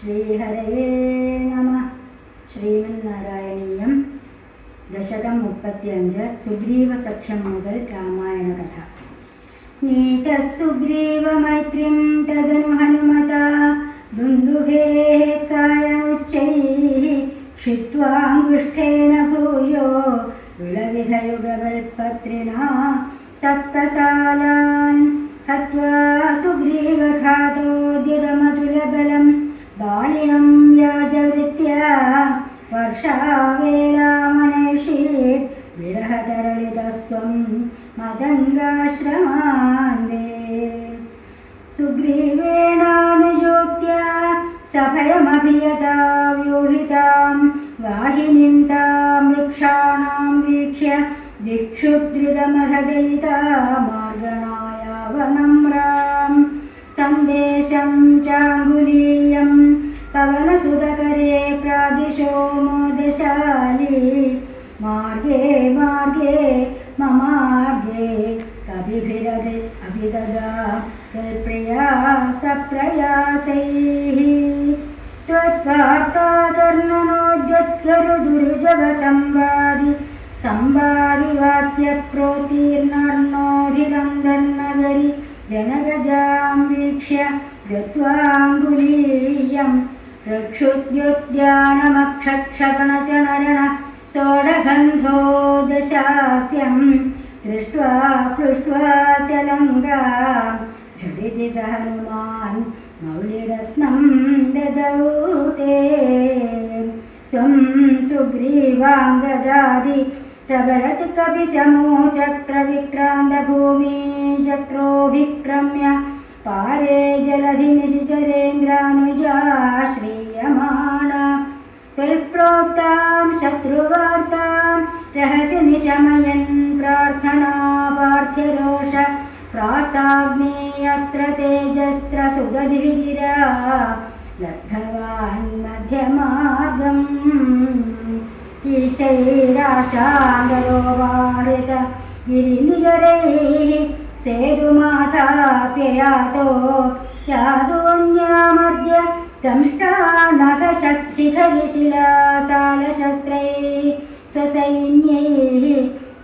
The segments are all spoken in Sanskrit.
ശ്രീഹരയേ നമ. ശ്രീമന്നാരായണീയം. ദശകം മുപ്പത്തിയഞ്ച് സുഗ്രീവ സഖ്യം മുതൽ രാമായണ കഥ. നീത സുഗ്രീവ മൈത്രിം തദനു ഹനുമത. ദുന്ദുഭേ കായമുച്ചൈ ക്ഷിത്വാങ്കുഷ്ഠേന ഭൂയോ. വിളവിധയുഗവൽപത്രിണ സപ്തസാലാൻ. ഹത്വാ സുഗ്രീവഘാതോ वर्षावेलामनैषीत् विरहतरलितस्त्वं मदङ्गाश्रमान्दे। सुग्रीवेणानुयोक्त्या सभयमभियता व्यूहितां तां वृक्षाणां वीक्ष्य दिक्षु द्रुतमधदयिता मार्गे मार्गे ममार्गे कविभिरदि अभिददा कल्प्रिया सप्रयासैः। त्वत्वार्ताकर्णनोद्यत्करुदुर्जवसंवादि संवादिवाक्यप्रोतीर्णर्णोधिरन्दन्नगरि जनगजां वीक्ष्य गत्वाङ्गुलीयं रक्षुद्युद्यानमक्षक्षपणचणरण सोढगन्धो दशास्यं दृष्ट्वा पृष्ट्वा च लङ्गा झटिति स हनुमान् मौलिरत्नं ददौ ते त्वं सुग्रीवाङ्गदादि प्रबलति कपिचमोचक्रविक्रान्तभूमि चक्रोभिक्रम्य पारे जलधि निशिचरेन्द्रानुजा श्रीयमाणा त्वल्प्रोक्तां शत्रुवार्तां रहसि निशमयन् प्रार्थना पार्थ्यरोष प्रास्ताग्नेयस्त्रतेजस्त्रसुगधिगिरा लब्धवान् मध्यमार्गम् ईशैराशाङ्गरो वारित सेतुमाथाप्ययातो दंष्टानखशिखरिशिलासालशस्त्रैः स्वसैन्यैः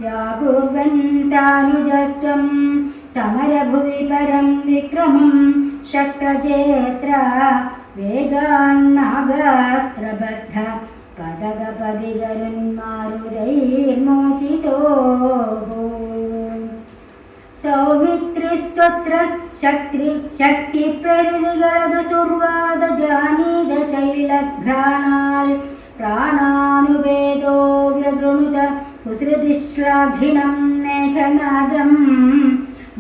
व्याकुर्वन् सानुजस्त्वं समरभुवि परं विक्रमं शक्रजेत्र वेगान्नागास्त्रबद्ध पदगपदिगरुन्मारुदैर्मोचितो सौमित्रिस्त्वत्र शक्ति शक्तिप्रहृदिगळद सुर्वाद जानीद शैलघ्राणाल् प्राणानुवेदो व्यगृणुत कुसृतिश्लाघिनं मेघनादं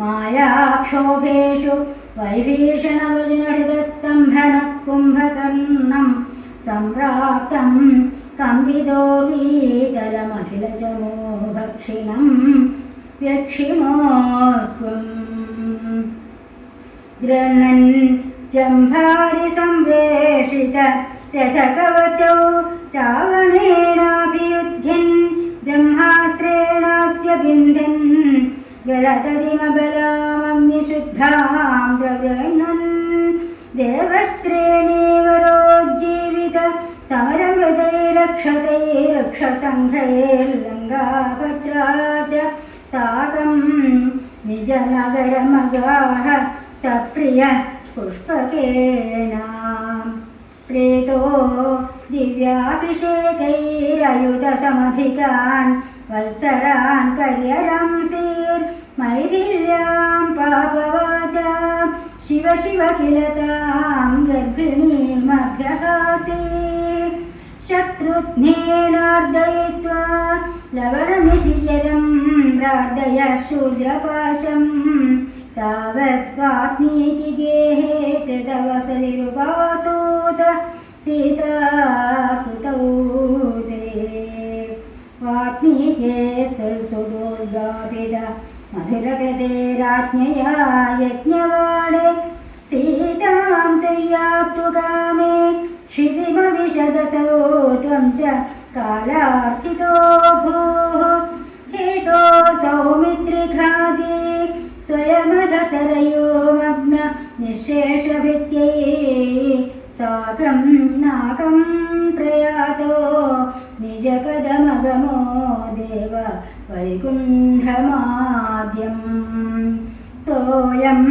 मायाक्षोभेषु वैभीषणवजनहृदस्तम्भनः कुम्भकर्णं सम्प्राप्तं कम्बितोर्वीतलमखिलचमो भक्षिणं व्यक्षिमोऽस्त्वम् गृह्णन् जम्भारि संवेशित रथकवचौ रावणेनाभियुध्यन् ब्रह्मास्त्रेणास्य बिन्धन् गलतदिमबलामग्निशुद्धां प्रगृह्णन् देवश्रेणीवरोज्जीवित समरमृदैरक्षतैरक्षसङ्घैर्लङ्गाभद्रा च साकं निजनगरमगाः सप्रिय पुष्पकेण प्रेतो दिव्याभिषेकैरयुतसमधिकान् वत्सरान् पर्यरंसीर्मैथिल्यां पापवाचा शिव शिव किल तां गर्भिणीमभ्यहासि शत्रुघ्नेनार्दयित्वा लवणनिशिचरं प्रार्थय शूद्रपाशं तावत्त्वात्मीति गेहे कृतवसतिरुपासूत सीतासुतौ ते वात्मीके स्तुसुदुर्गापित मधुरगते राज्ञया यज्ञवाणे सीतां तुय्याप्तु कामे क्षितिमविशदसो त्वं च कालार्थितो भूः हेतो विभागे स्वयमधसरयो मग्न निःशेषभृत्यै साकं नाकं प्रयातो निजपदमगमो देव वैकुण्ठमाद्यम् सोऽयं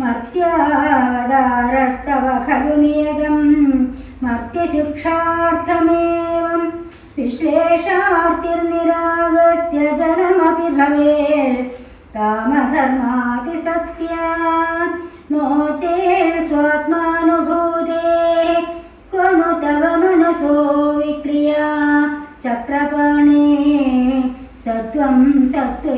मर्त्यावतारस्तव खलु नियतं मर्त्यशिक्षार्थमेवं विश्लेषार्तिर्निरागस्य धर्माति सत्या नोते स्वात्मानुभूते। त्वमु तव मनसो विक्रिया। चक्रपाणे सत्वं सत्त्व